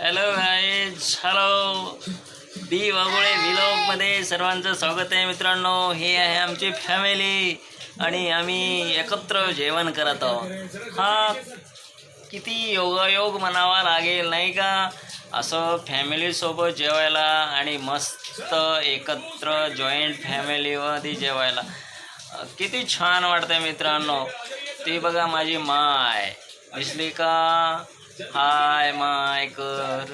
Hello guys hello B Waghole विलोकमध्ये सर्वांचं स्वागत आहे मित्रांनो. हे आहे आमची फॅमिली आणि आम्ही एकत्र जेवण करत आहोत. हा किती योगायोग म्हणावा लागेल नाही का? असं फॅमिलीसोबत जेवायला आणि मस्त एकत्र जॉईंट फॅमिलीमध्ये जेवायला. किती छान वाटतं मित्रांनो. ती बघा माझी माय. दिसली का? हाय माय कर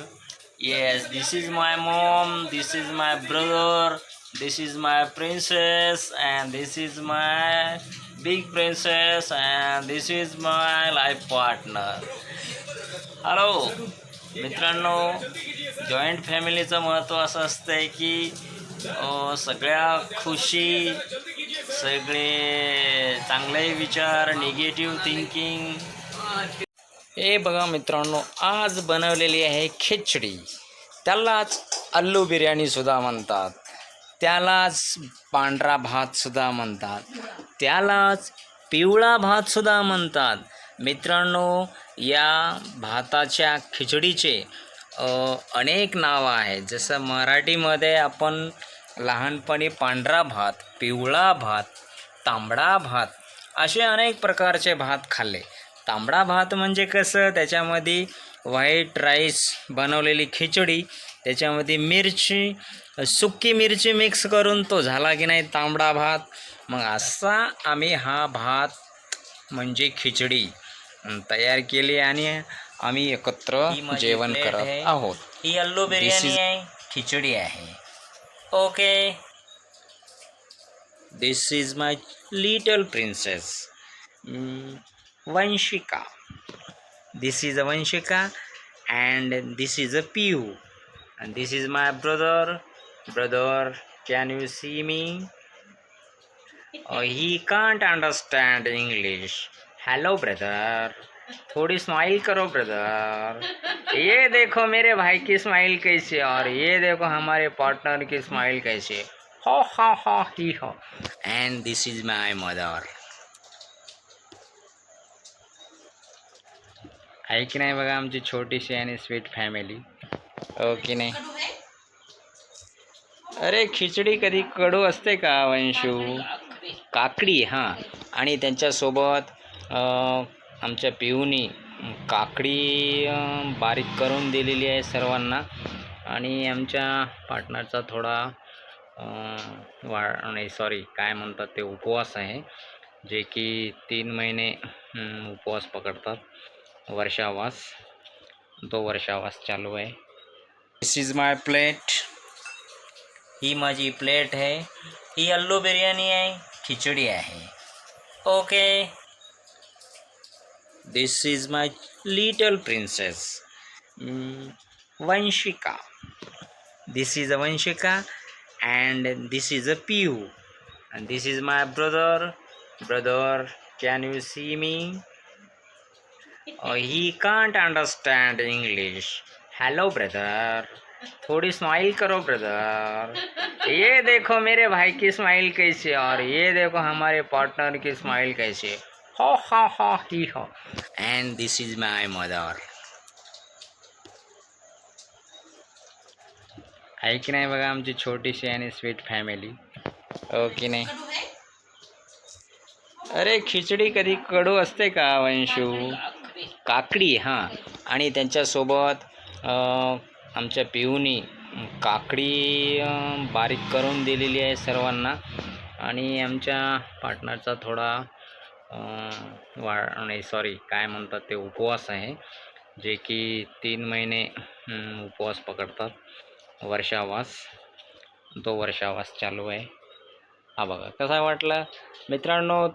yes this is my mom this is my brother this is my princess and this is my big princess and this is my life partner hello मित्रांनो जॉईंट फॅमिलीचं महत्त्व असं असतं आहे की सगळ्या खुशी सगळे चांगले विचार निगेटिव्ह थिंकिंग हे बघा मित्रांनो आज बनवलेली आहे खिचडी. त्यालाच अल्लू बिर्याणीसुद्धा म्हणतात. त्यालाच पांढरा भातसुद्धा म्हणतात. त्यालाच पिवळा भातसुद्धा म्हणतात. मित्रांनो या भाताच्या खिचडीचे अनेक नावं आहेत. जसं मराठीमध्ये आपण लहानपणी पांढरा भात पिवळा भात तांबडा भात असे अनेक प्रकारचे भात खाल्ले. तांबडा भात म्हणजे कसं? त्याच्यामध्ये व्हाईट राईस बनवलेली खिचडी त्याच्यामध्ये मिरची सुक्की मिरची मिक्स करून तो झाला की नाही तांबडा भात? मग असा आम्ही हा भात म्हणजे खिचडी तयार केली आणि आम्ही एकत्र जेवण करत आहोत. ही अल्लू बिर्याणी आहे. खिचडी आहे. Okay. This is my little princess Vanshika. This is a Vanshika and this is a Piu and this is my brother brother can you see me he can't understand English hello brother थोड़ी smile करो brother ये देखो मेरे भाई की smile कैसे और ये देखो हमारे पार्टनर की स्माइल कैसे हो। हो हो ही हो and this is my mother आहे की नाही बघा आमची छोटीशी आणि स्वीट फॅमिली हो की नाही? अरे खिचडी कधी कडू असते का वंशू? काकडी हां. आणि त्यांच्यासोबत आमच्या पिऊनी काकडी बारीक करून दिलेली आहे सर्वांना. आणि आमच्या पार्टनरचा थोडा वा नाही सॉरी काय म्हणतात ते उपवास आहे. जे की तीन महिने उपवास पकडतात. वर्षावास दो वर्षावास चालू आहे दिस इज़ माय प्लेट ही माझी प्लेट आहे ही अल्लू बिर्याणी आहे खिचडी आहे. Okay this is my little princess Vanshika this is a Vanshika and this is a Piu and this is my brother brother can you see me he can't understand English hello brother थोड़ी smile करो brother ये देखो मेरे भाई की smile कैसे और ये देखो हमारे पार्टनर की स्माइल कैसी हो। हो हा ही हो and this is my mother आहे की नाही बघा आमची छोटीशी आणि स्वीट फॅमिली हो की नाही? अरे खिचडी कधी कडू असते का वंशू काकडी हां. आणि त्यांच्यासोबत आमच्या पिऊनी काकडी बारीक करून दिलेली आहे सर्वांना. आणि आमच्या पार्टनरचा थोडा वा नाही सॉरी काय म्हणतात ते उपवास आहे. जे की तीन महिने उपवास पकडतात. वर्षावास. तो वर्षावास चालू आहे. हा बघा कसा वाटला? मित्रांनो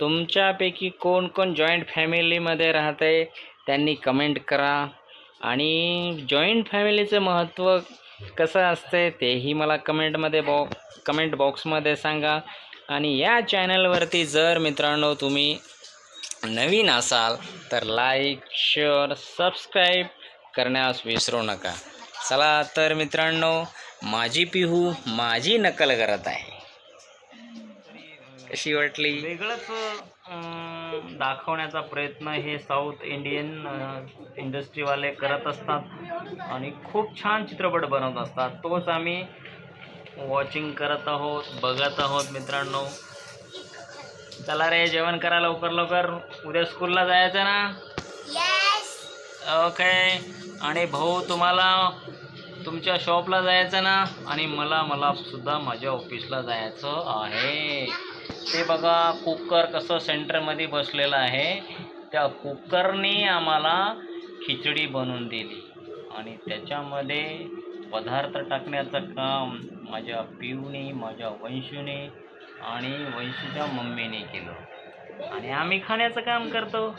तुमच्यापैकी कोण कोण जॉईंट फॅमिलीमध्ये राहते त्यांनी कमेंट करा. आणि जॉईंट फॅमिलीचं महत्त्व कसं असते तेही मला कमेंटमध्ये बॉ कमेंट बॉक्समध्ये सांगा. आणि या चॅनलवरती जर मित्रांनो तुम्ही नवीन असाल तर लाईक शेअर सबस्क्राईब करण्यास विसरू नका. चला तर मित्रांनो माझी पिहू माझी नकल करत आहे. कशी वाटली? वेगळंच अं, दाखवण्याचा प्रयत्न हे साऊथ इंडियन अं, इंडस्ट्रीवाले करत असतात आणि खूप छान चित्रपट बनवत असतात. तोच आम्ही वॉचिंग करत आहोत बघत आहोत मित्रांनो. चला रे जेवण करा लवकर लवकर. उद्या स्कूलला जायचं ना? ओके आणि भाऊ तुम्हाला तुमच्या शॉपला जायचं ना आणि मला मला सुद्धा माझ्या ऑफिसला जायचं आहे. ते बघा कुकर कसं सेंटरमध्ये बसलेलं आहे. त्या कुकरने आम्हाला खिचडी बनवून दिली. आणि त्याच्यामध्ये पदार्थ टाकण्याचं काम माझ्या पिऊने माझ्या वंशूने आणि वंशूच्या मम्मीने केलं. आणि आम्ही खाण्याचं काम करतो.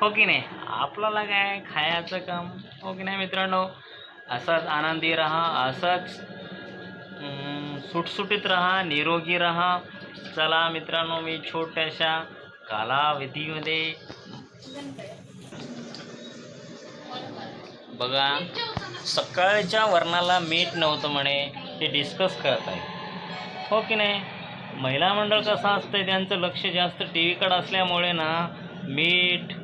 हो की नाही? आपल्याला काय खायचं काम? हो की नाही मित्रांनो? असाच आनंदी राहा असंच सुटसुटीत राहा निरोगी राहा. चला मित्रांनो मी छोट्याशा कालावधीमध्ये बघा सकाळच्या वर्णाला मीठ नव्हतं म्हणे ते डिस्कस करत आहे. हो की नाही? महिला मंडळ कसं असतं त्यांचं लक्ष जास्त टी व्हीकडं असल्यामुळे ना मीठ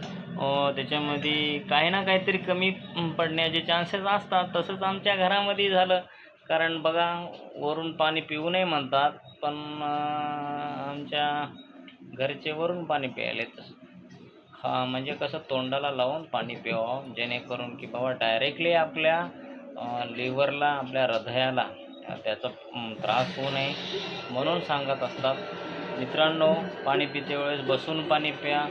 हो, त्याच्यामध्ये काही ना काहीतरी कमी पडण्याचे चान्सेस असतात. तसंच आमच्या घरामध्ये झालं. कारण बघा वरून पाणी पिऊ नये म्हणतात पण आमच्या घरचे वरून पाणी प्यायलेत. हा म्हणजे कसं तोंडाला लावून पाणी प्यावं जेणेकरून की बाबा डायरेक्टली आपल्या लिव्हरला आपल्या हृदयाला त्याचा त्रास होऊ नये म्हणून सांगत असतात. मित्रांनो पाणी पिते वेळेस बसून पाणी प्या.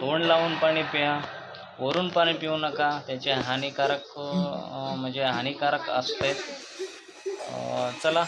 तोंड लावून पाणी प्या वरून पाणी पिऊ नका. त्याचे हानिकारक म्हणजे हानिकारक असते. चला.